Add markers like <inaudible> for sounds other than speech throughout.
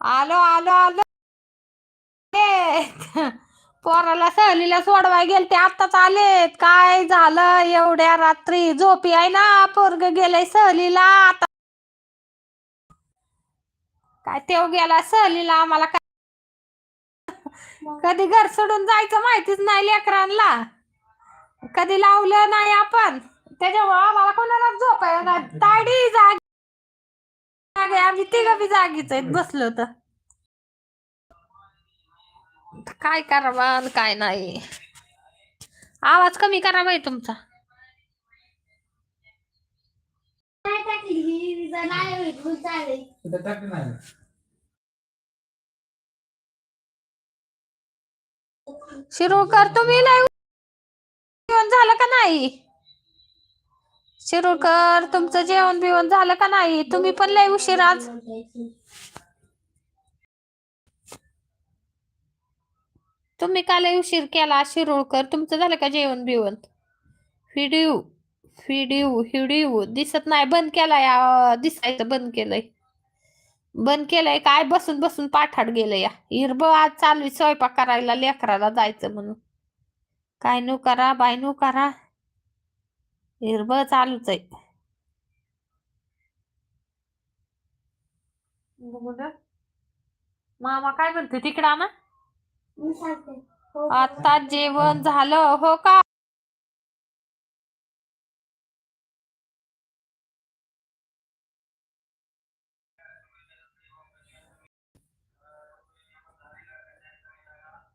आलो आलो आलो. पोराला सहलीला सोडवाय गेलते आत्ताच आलेत. काय झालं एवढ्या रात्री? झोपी आहे ना पोरग गेलंय सहलीला. आता काय तेव गेला सहलीला आम्हाला काय कधी घर सोडून जायचं माहितीच नाही लेकरांना. कधी लावलं नाही आपण. त्याच्यामुळे आम्हाला कोणाला झोपाय ना ताडी जागी जागे आम्ही तिघ बी जागीच आहेत बसलो तर काय करावं आणि काय नाही. आवाज कमी करा बाई तुमचा. नाही शिरोळकर तुम्ही जेवण झालं का नाही? शिरोळकर तुमचं जेवण बिवण झालं का नाही? तुम्ही पण लय उशीर आज. तुम्ही का लय उशीर केला शिरोळकर तुमचं झालं का जेवण बिवण? Video video video. दिसत नाही. बंद केलाय दिसायचं बंद केलंय. बंद केलंय काय? बसून बसून पाठाड गेलं या. हिरब आज चालू आहे स्वयंपाक करायला लेकराला जायचं म्हणून. काय नो करा बाय नो करा. हिरब चालूच आहे. मामा काय म्हणते? तिकडा ना आता जेवण झालं हो का?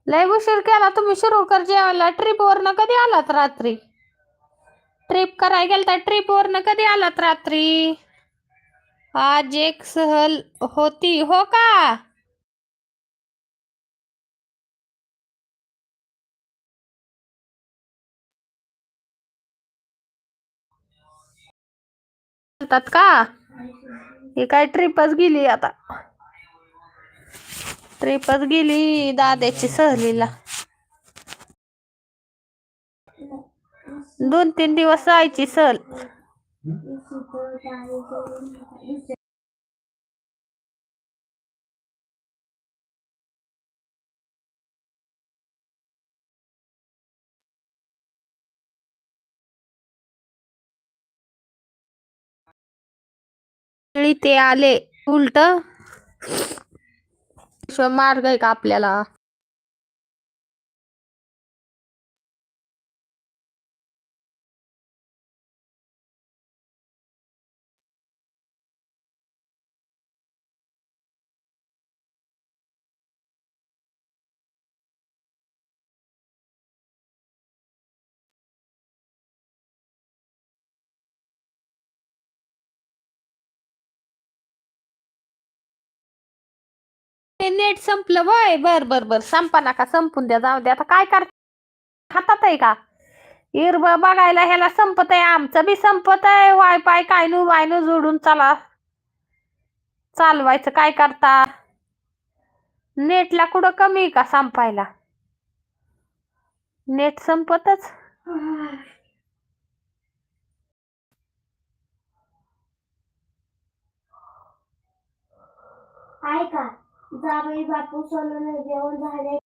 लय उशीर केला तुम्ही शिरोळकर जेवायला. ट्रिप वरनं कधी आलात रात्री? ट्रिप करायला गेलता ट्रिप वरनं कधी आलात रात्री? आज एक सहल होती हो का? का? ही काय ट्रिपच गेली आता. ट्रिपच गेली दाद्याची सहलीला. दोन तीन दिवस जायची सल. ते आले. उलट. मार्ग आहे का आपल्याला? ते नेट संपलं वय बर बर बर. संपा नका संपून द्या जाऊ द्या आता काय कर हातात आहे का? इरब बघायला ह्याला संपत आहे आमचं बी संपत आहे वाय पाय काय नू वाय नू जोडून चला. चालवायचं काय करता? नेटला कुठं कमी आहे का संपायला? नेट संपतच. आहे का? जावई बापू सोनं जेवण झाले.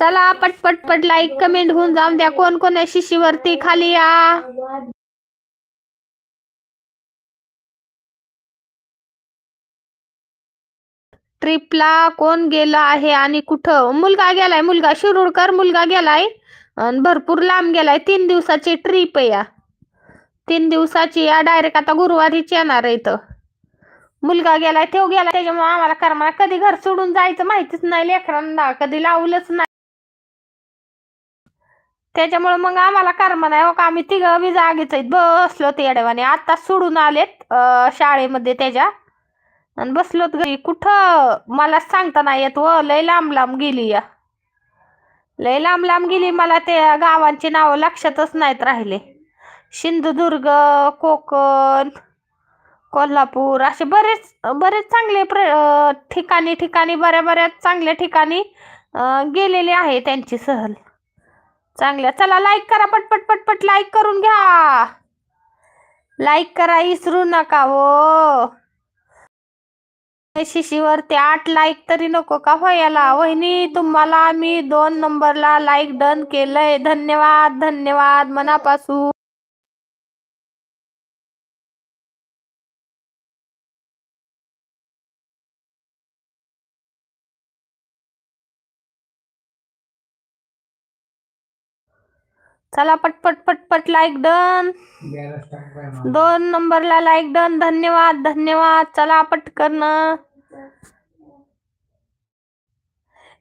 चला पटपट पट लाईक कमेंट होऊन जाऊन द्या. कोण कोण आहे शिशीवरती? खाली या. ट्रिपला कोण गेला आहे आणि कुठं? मुलगा गेलाय मुलगा. शिरूरकर मुलगा गेलाय. आणि भरपूर लांब गेलाय. तीन दिवसाची ट्रिप या. तीन दिवसाची या. डायरेक्ट आता गुरुवारीच येणार आहे इथं. मुलगा गेलाय तो गेला त्याच्यामुळे आम्हाला करमा कधी घर सोडून जायचं माहितीच नाही लेकरांना कधी लावलंच नाही. त्याच्यामुळे मग आम्हाला कर्म नाही हो का आम्ही तिघं बी जागीच आहेत. बसलो ते येड्यावाने आता सोडून आलेत शाळेमध्ये त्याच्या. आणि बसलोत घरी. कुठं? मला सांगता नाही येत व लय लांब लांब गेली या. लय लांब लांब गेली. मला ते गावांची नावं लक्षातच नाहीत राहिले. सिंधुदुर्ग कोकण कोल्हापूर असे बरेच बरेच चांगले प्र ठिकाणी ठिकाणी बऱ्या बऱ्याच चांगल्या ठिकाणी गेलेले आहे त्यांची सहल. चांगल्या. चला लाईक करा पटपट पटपट लाईक करून घ्या. लाईक करा इसरू नका हो. शिशीवरती आठ लाईक तरी नको का हो व्हायला वहिनी तुम्हाला मी दोन नंबरला लाईक डन केलंय. धन्यवाद धन्यवाद. मनापासून. चला पटपट पटपट लाईक डन दोन नंबरला लाईक डन धन्यवाद धन्यवाद. चला पटकन.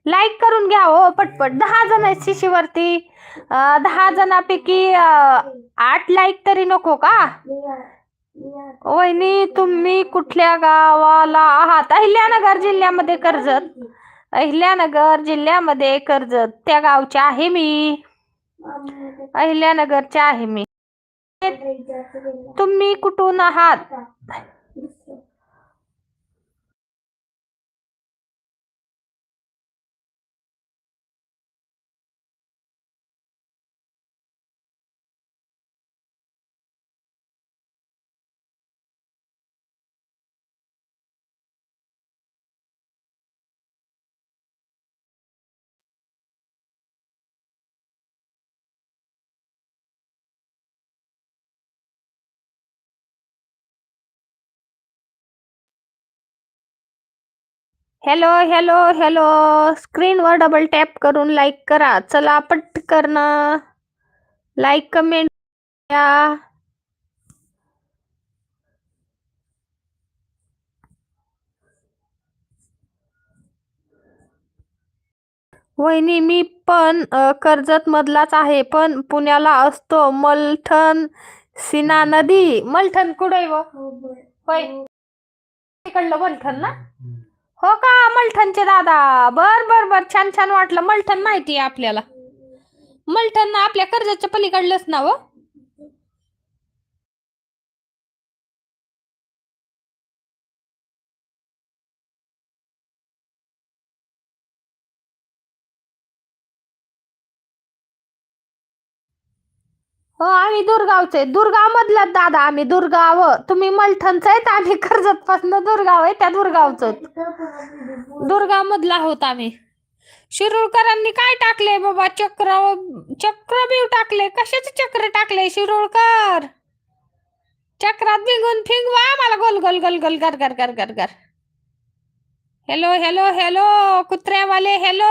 लाईक करून घ्या हो पटपट. दहा जण आहेत शिशीवरती. दहा जणांपैकी आठ लाईक तरी नको का? वहिनी तुम्ही कुठल्या गावाला आहात? अहिल्यानगर जिल्ह्यामध्ये कर्जत. अहिल्यानगर जिल्ह्यामध्ये कर्जत. त्या गावचे आहे मी. अहिल्यानगरचे आहे मी. तुम्ही कुठून आहात? हॅलो हॅलो हॅलो स्क्रीनवर डबल टॅप करून लाईक करा. चला पटकन. लाईक कमेंट द्या वहिनी मी पण कर्जत मधलाच आहे पण पुण्याला असतो. मलठण सीना नदी. मलठण कुठे व? होय. तिकडलं मलठण ना? हो का? मलठणचे दादा. बर बर बर. छान छान वाटलं. मलठण माहिती आहे आपल्याला. मलठण आपल्या कर्जाच्या पलीकडलंच ना हो? हो आम्ही दुर्गावचे. दुर्गाव मधला दादा आम्ही दुर्गाव. तुम्ही मलठणच आहेत आम्ही कर्जत पासन दुर्गाव आहे त्या दुर्गावच दुर्गाव मधला आहोत आम्ही. शिरोळकरांनी काय टाकले बाबा? चक्र चक्र बिव टाकले कशाचे चक्र टाकले शिरोळकर? चक्रात बिघून फिंगवा मला गोल गोल गोल गोल गर गर गर गर गर. हॅलो हॅलो हॅलो कुत्र्यावाले हॅलो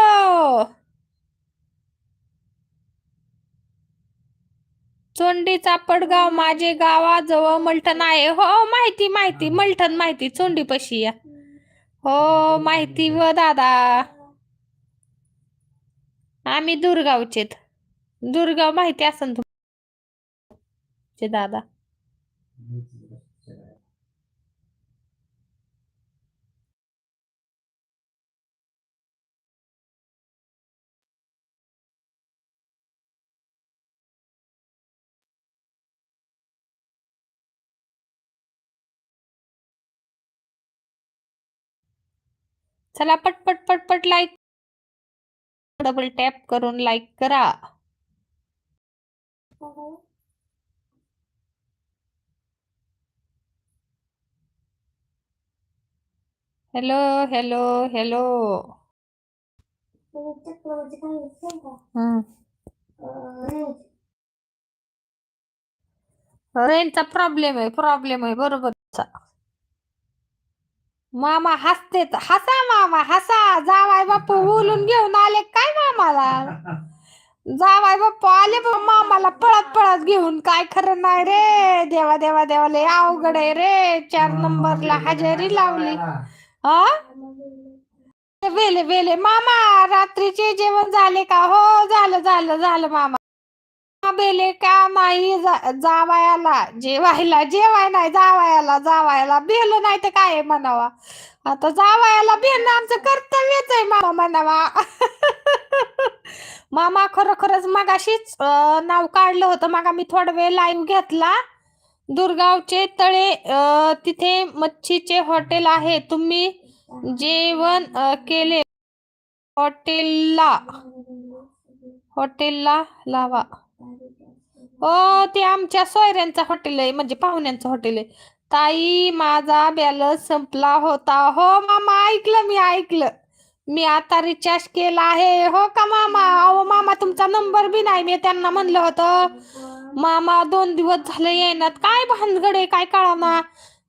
चोंडी चापडगाव माझे गावाजवळ मलठण आहे. हो माहिती माहिती मलठण माहिती चोंडी पशी या. हो माहिती व दादा. आम्ही दुर्गावचेत. दुर्गाव माहिती असन तुमचे दादा. चला पटपट पटपट लाईक डबल टॅप करून लाईक करा. हॅलो हॅलो हॅलो रेंजचा प्रॉब्लेम आहे प्रॉब्लेम आहे बरोबरचा मामा हसतेत हसा मामा हसा. जावाय बापू बोलून घेऊन आले. काय मामाला? जावाय बापू आले बा मामाला. पळत पळत घेऊन. काय खरं नाही रे. देवा देवा देवा. अवघड आहे रे. चार नंबरला हजेरी लावली. हा? बेले बेले मामा रात्रीचे जेवण झाले का? हो झालं झालं झालं मामा. बेले का नाही जावायला जावायाला? जेवायला जेवाय नाही जावायाला जावायला बेल नाही तर काय म्हणावा? आता जावायला बेल आमचं कर्तव्यच आहे मामा म्हणावा. <laughs> मामा खरोखरच मगाशीच नाव काढलं होतं. मागा मी थोडा वेळ लाईव्ह घेतला. दुर्गावचे तळे तिथे मच्छीचे हॉटेल आहे. तुम्ही जेवण केले. हॉटेलला हॉटेलला लावा. हो ते आमच्या सोयऱ्यांचं हॉटेल आहे म्हणजे पाहुण्यांचं हॉटेल आहे. ताई माझा बॅलन्स संपला होता. हो मामा ऐकलं मी ऐकलं. मी आता रिचार्ज केला आहे. हो का मामा? अहो मामा तुमचा नंबर बी नाही. मी त्यांना म्हणलं होतं मामा दोन दिवस झाले येणार काय भानगड आहे काय कळाना?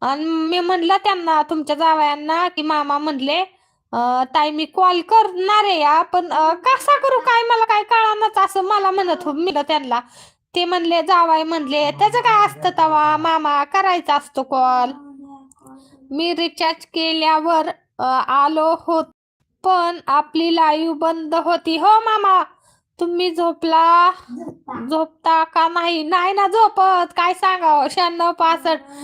आणि मी म्हणलं त्यांना तुमच्या जावयांना की मामा म्हणले ताई मी कॉल करणार आहे या पण कसा करू काय मला काय कळानाच असं मला म्हणत हो मी त्यांना. ते म्हणले जावाय म्हणले त्याचं काय असतं तवा? मामा करायचा असतो कॉल मी रिचार्ज केल्यावर आलो होत पण आपली लाईव्ह बंद होती. हो मामा तुम्ही झोपला? झोपता. का नाही? नाही ना झोपत. काय सांगा शहाण्णव पासष्ट.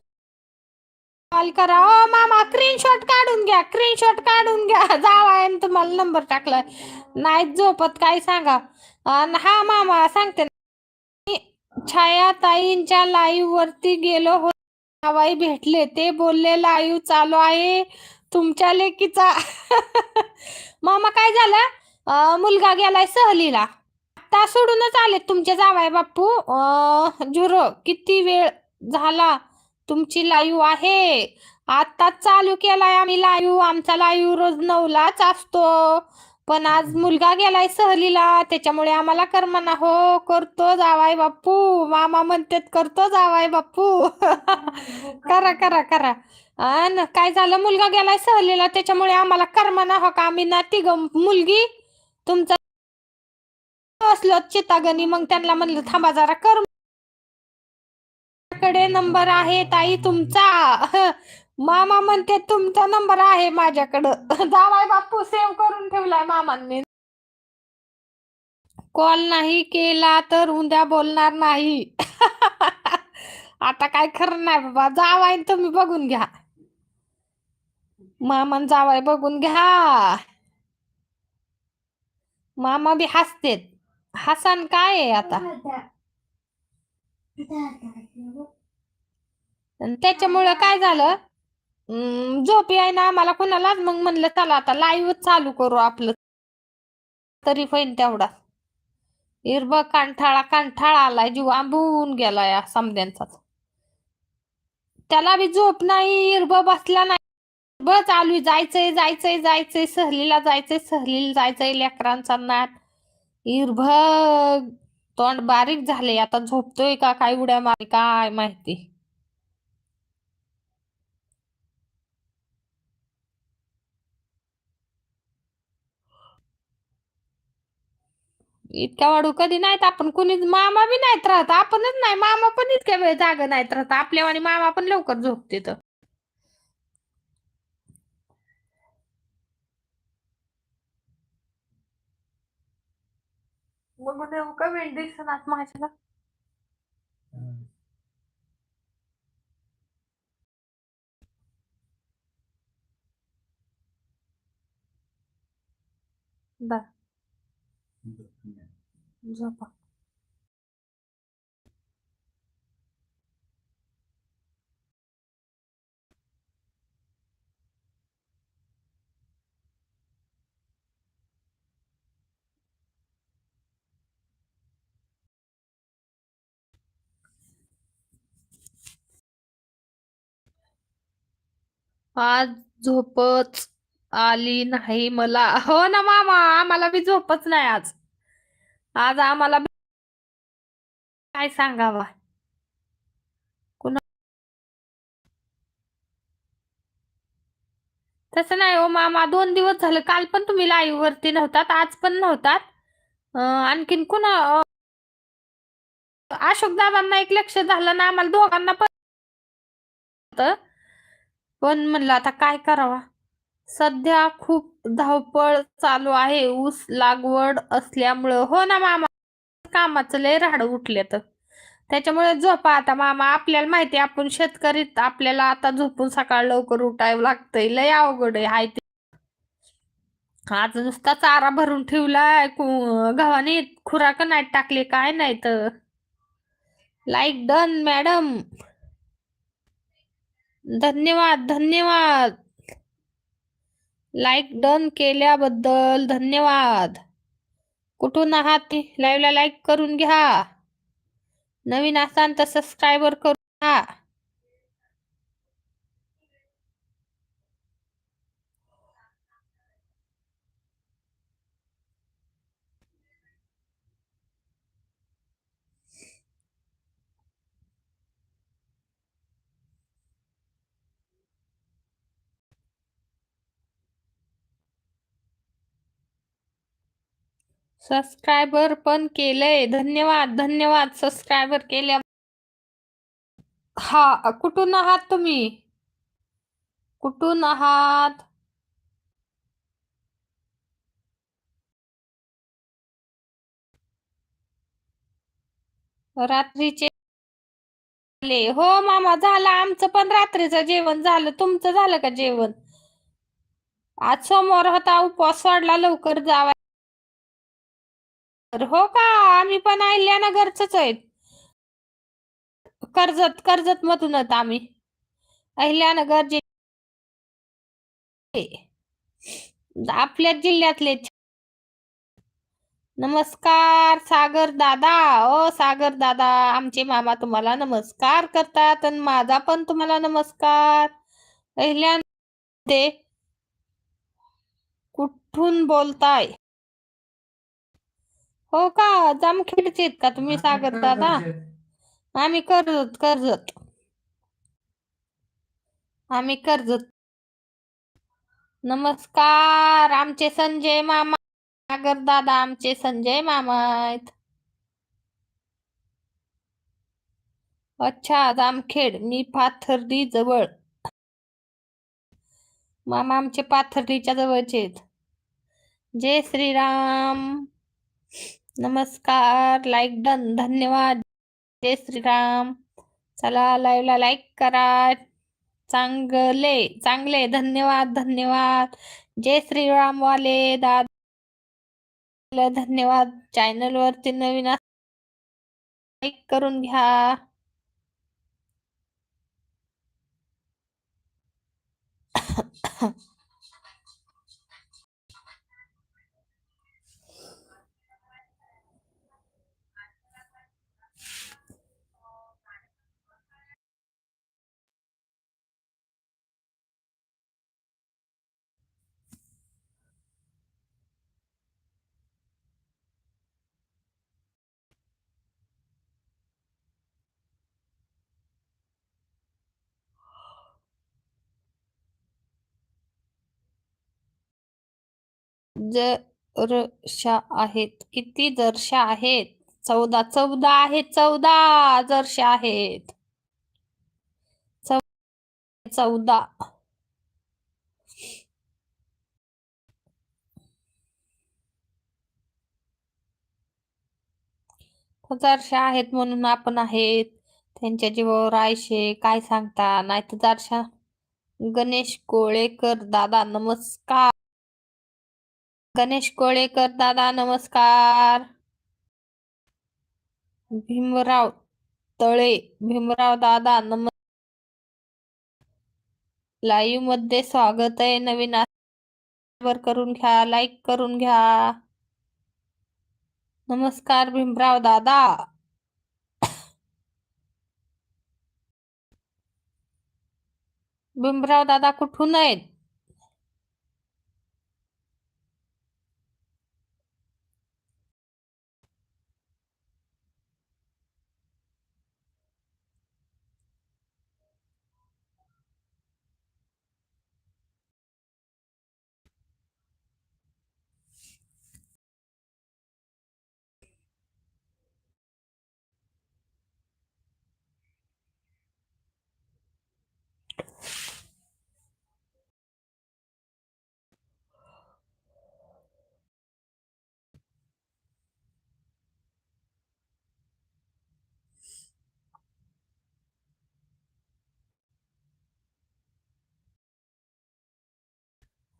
कॉल करा. हो मामा स्क्रीनशॉट काढून घ्या स्क्रीनशॉट काढून घ्या. <laughs> जावाय तुम्हाला नंबर टाकलाय. नाही झोपत काय सांगा? हा मामा सांगते छाया ताईंच्या लाईव्ह वरती गेलो होतो. जावाई भेटले ते बोलले लाईव्ह चालू आहे. तुमच्या लेकीचा <laughs> मामा काय झालं? मुलगा गेलाय सहलीला. आता सोडूनच आले तुमचे जावाय बापू झुरो किती वेळ झाला? तुमची लाईव्ह आहे. आता चालू केलाय आम्ही लाईव्ह आमचा लाईव्ह रोज नऊलाच असतो. पण आज मुलगा गेलाय सहलीला. त्याच्यामुळे आम्हाला करमना हो करतो जावाय बापू मामा म्हणतात करतो जावाय बापू <laughs> करा करा करा. अन काय झालं? मुलगा गेलाय सहलीला. त्याच्यामुळे आम्हाला करमना हो का? आम्ही ना तिघ मुलगी. तुमचा असलो चितागणी मग त्यांना म्हणलं थांबा जरा कर माझ्याकडे नंबर आहे ताई तुमचा मामा म्हणते तुमचा नंबर आहे माझ्याकडं जावाय बापू सेव्ह करून ठेवलाय मामांनी कॉल नाही केला तर उद्या बोलणार नाही आता काय खरं नाही बाबा जावाय तुम्ही बघून घ्या मामान जावाय बघून घ्या मामा बी हसतेत हसन काय आहे आता त्याच्यामुळं काय झालं? अं, झोप आहे ना आम्हाला कोणालाच. मग म्हणलं चला आता लाईव्ह चालू करू आपलं. तरी होईन तेवढा. इरब कांठाळा कांठाळा आलाय. जीव आंबून गेला या समद्यांचाच त्याला बी झोप नाही. इरब बसला नाही. ब चालू जायचंय जायचंय जायचंय. सहलीला जायचंय सहलीला जायचंय लेकरांचा नाट इरभ तोंड बारीक झाले आता झोपतोय का? काय उड्या मारी काय माहिती? इतक्या वाढू कधी नाहीत आपण कुणीच मामा बी नाहीत राहत आपणच नाही मामा पण इतक्या वेळ जाग नाहीत राहत आपल्या आणि मामा पण लवकर झोपते तर. मग नेमकं वेळ दिसणार माझ्याला दा झोपा आज झोपच आली नाही मला. हो ना मामा मला बी झोपच नाही आज. आज आम्हाला काय सांगावा? कुणा तसं नाही हो मामा दोन दिवस झाले. काल पण तुम्ही लाईव्ह वरती नव्हतात आज पण नव्हतात. आणखीन कुणा अशोक दादांना एक लक्ष झालं ना आम्हाला दोघांना पण पण म्हणलं आता काय करावा? सध्या खूप धावपळ चालू आहे. ऊस लागवड असल्यामुळं. हो ना मामा? कामाचं लय राड उठले तर त्याच्यामुळे झोपा आता मामा. आपल्याला माहिती आपण शेतकरी आपल्याला आता झोपून सकाळ लवकर उठायला लागतंय. लय अवघड आहे ते. आज नुसता चारा भरून ठेवलाय. गव्हाने खुराक नाही टाकले काय नाही तर लाईक डन मॅडम धन्यवाद धन्यवाद. लाईक डन केल्याबद्दल धन्यवाद. कुठून आहात? लाईव्हला लाईक करून घ्या. नवीन असाल तर सबस्क्रायबर करून घ्या सबस्क्रायबर पण केलंय. धन्यवाद धन्यवाद सबस्क्रायबर केल्या. हा कुठून आहात तुम्ही? कुठून आहात? रात्रीचे हो मामा झालं. आमचं पण रात्रीचं जेवण झालं. तुमचं झालं का जेवण? आज सोमवार होता. उपवास वाढला लवकर जावा. हो का? आम्ही पण अहिल्यानगरच आहेत. कर्जत कर्जत मधूनच आम्ही. अहिल्यानगर जे आपल्या जिल्ह्यातले नमस्कार सागर दादा. ओ सागर दादा आमचे मामा तुम्हाला नमस्कार करतात आणि माझा पण तुम्हाला नमस्कार. अहिल्यानगर कुठून बोलताय? हो का? जामखेडचे आहेत का तुम्ही सागर दादा? आम्ही कर्जत कर्जत आम्ही कर्जत नमस्कार आमचे संजय मामा सागर दादा आमचे संजय मामा आहेत. अच्छा जामखेड मी पाथर्डी जवळ. मामा आमचे पाथर्डीच्या जवळचे आहेत. जय श्रीराम. नमस्कार लाईक डन धन्यवाद. जय श्रीराम. चला लाईव्हला लाईक करा. चांगले चांगले. धन्यवाद धन्यवाद. जय श्रीराम वाले दादा धन्यवाद. चॅनल वरती नवीन लाईक करून घ्या. जरशा आहेत. किती जरशा आहेत? चौदा चौदा आहेत चौदा जरशा आहेत. चौदा. जरशा आहेत म्हणून आपण आहेत. त्यांच्या जीवावर आयशे काय सांगता? नाही तर जरशा. गणेश कोळेकर दादा नमस्कार. गणेश कोळेकर दादा नमस्कार. भीमराव तळे भीमराव दादा नम लाईव्हमध्ये स्वागत आहे. नवीन वर करून घ्या लाईक करून घ्या. नमस्कार भीमराव दादा. भीमराव दादा कुठून आहेत?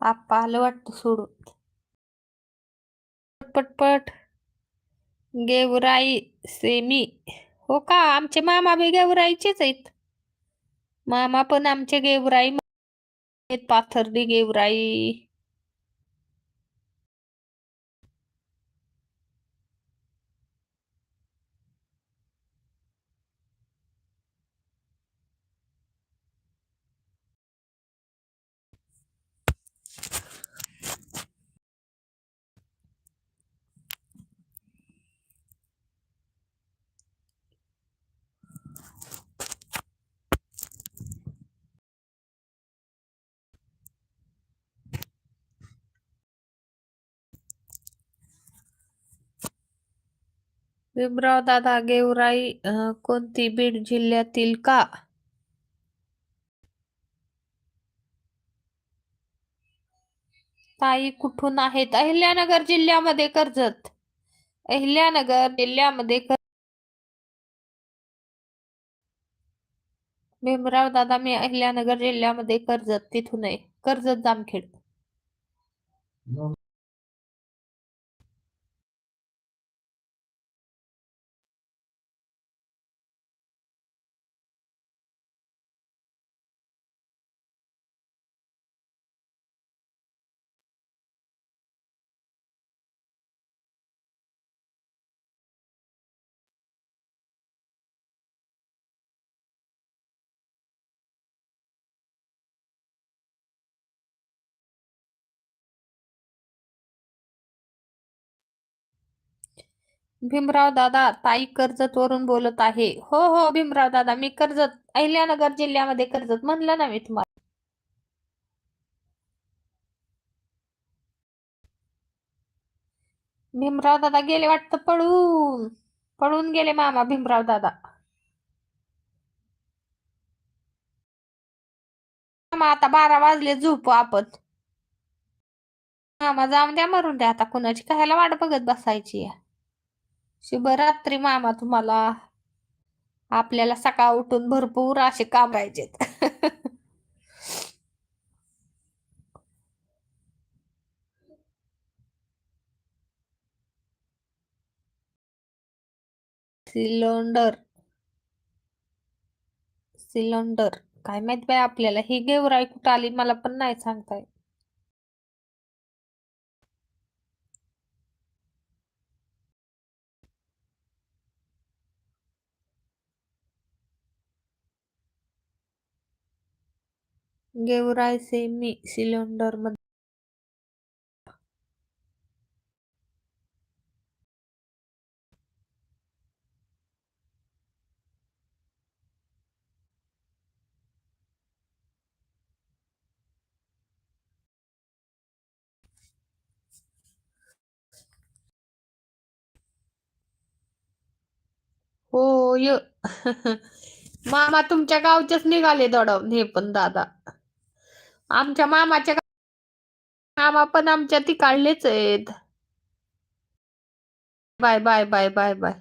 आप्पा आलं वाटतं सोडून. पटपट गेवराई सेमी. हो का? आमचे मामा बी गेवराईचेच आहेत. मामा पण आमचे गेवराई पाथर्डी गेवराई. भीमराव दादा गेवराई अं, कोणती बीड जिल्ह्यातील का? ताई कुठून आहेत? अहिल्यानगर जिल्ह्यामध्ये कर्जत. अहिल्यानगर जिल्ह्यामध्ये कर- भीमराव दादा मी अहिल्यानगर जिल्ह्यामध्ये कर्जत तिथून आहे. कर्जत जामखेड. भीमराव दादा ताई कर्जत वरून बोलत आहे. हो हो भीमराव दादा मी कर्जत अहिल्यानगर जिल्ह्यामध्ये कर्जत म्हणलं ना मी तुम्हाला. भीमराव दादा गेले वाटतं पळून. पळून गेले मामा भीमराव दादा. मामा आता बारा वाजले झोपू आपण. मामा जाऊन द्या मरून द्या आता कुणाची खायला वाट बघत बसायची? आहे शुभरात्री मामा तुम्हाला. आपल्याला सकाळ उठून भरपूर असे काम राहायचेत. सिलेंडर. सिलेंडर. काय माहीत बाय आपल्याला. ही गेवराई कुठं आली मला पण नाही सांगता येत गेवराई सेमी सिलेंडरमध्ये. हो य. <laughs> मामा तुमच्या गावचेच निघाले दडव हे पण दादा. आमच्या मामाच्या मामा पण आमच्या तिकडलेच आहेत. Bye bye bye bye bye.